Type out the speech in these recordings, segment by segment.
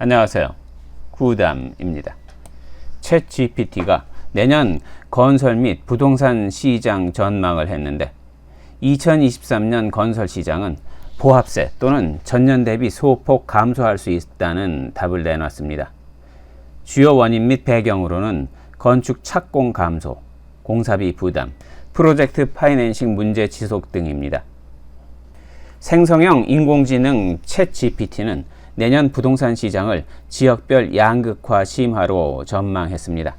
안녕하세요. 구담입니다. 챗 GPT가 내년 건설 및 부동산 시장 전망을 했는데 2023년 건설 시장은 보합세 또는 전년 대비 소폭 감소할 수 있다는 답을 내놨습니다. 주요 원인 및 배경으로는 건축 착공 감소, 공사비 부담, 프로젝트 파이낸싱 문제 지속 등입니다. 생성형 인공지능 챗 GPT는 내년 부동산 시장을 지역별 양극화 심화로 전망했습니다.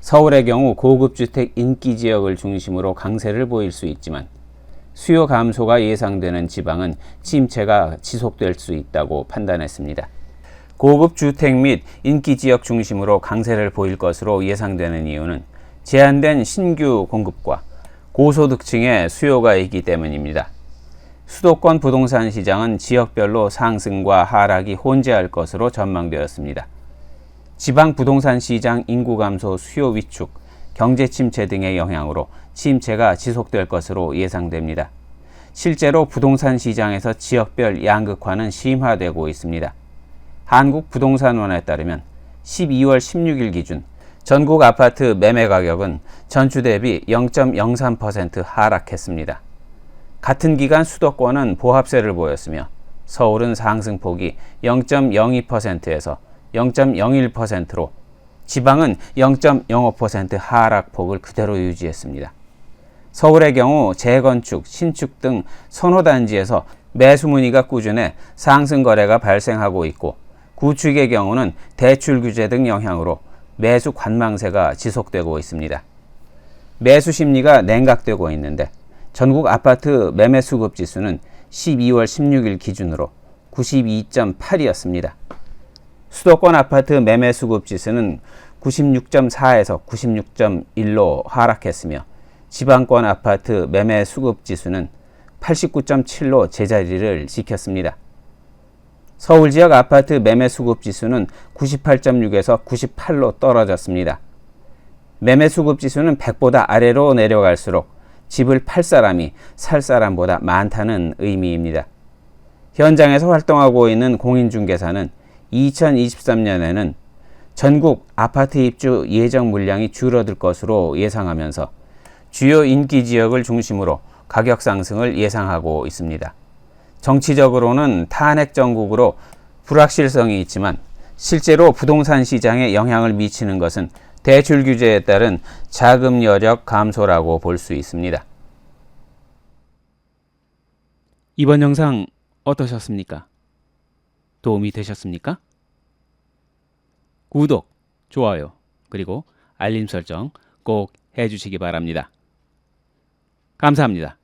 서울의 경우 고급 주택 인기 지역을 중심으로 강세를 보일 수 있지만 수요 감소가 예상되는 지방은 침체가 지속될 수 있다고 판단했습니다. 고급 주택 및 인기 지역 중심으로 강세를 보일 것으로 예상되는 이유는 제한된 신규 공급과 고소득층의 수요가 있기 때문입니다. 수도권 부동산 시장은 지역별로 상승과 하락이 혼재할 것으로 전망되었습니다. 지방 부동산 시장 인구 감소, 수요 위축, 경제 침체 등의 영향으로 침체가 지속될 것으로 예상됩니다. 실제로 부동산 시장에서 지역별 양극화는 심화되고 있습니다. 한국부동산원에 따르면 12월 16일 기준 전국 아파트 매매 가격은 전주 대비 0.03% 하락했습니다. 같은 기간 수도권은 보합세를 보였으며 서울은 상승폭이 0.02%에서 0.01%로 지방은 0.05% 하락폭을 그대로 유지했습니다. 서울의 경우 재건축, 신축 등 선호단지에서 매수 문의가 꾸준해 상승 거래가 발생하고 있고 구축의 경우는 대출 규제 등 영향으로 매수 관망세가 지속되고 있습니다. 매수 심리가 냉각되고 있는데 전국 아파트 매매 수급 지수는 12월 16일 기준으로 92.8이었습니다. 수도권 아파트 매매 수급 지수는 96.4에서 96.1로 하락했으며 지방권 아파트 매매 수급 지수는 89.7로 제자리를 지켰습니다. 서울 지역 아파트 매매 수급 지수는 98.6에서 98로 떨어졌습니다. 매매 수급 지수는 100보다 아래로 내려갈수록 집을 팔 사람이 살 사람보다 많다는 의미입니다. 현장에서 활동하고 있는 공인중개사는 2023년에는 전국 아파트 입주 예정 물량이 줄어들 것으로 예상하면서 주요 인기 지역을 중심으로 가격 상승을 예상하고 있습니다. 정치적으로는 탄핵 정국으로 불확실성이 있지만 실제로 부동산 시장에 영향을 미치는 것은 대출 규제에 따른 자금 여력 감소라고 볼 수 있습니다. 이번 영상 어떠셨습니까? 도움이 되셨습니까? 구독, 좋아요, 그리고 알림 설정 꼭 해주시기 바랍니다. 감사합니다.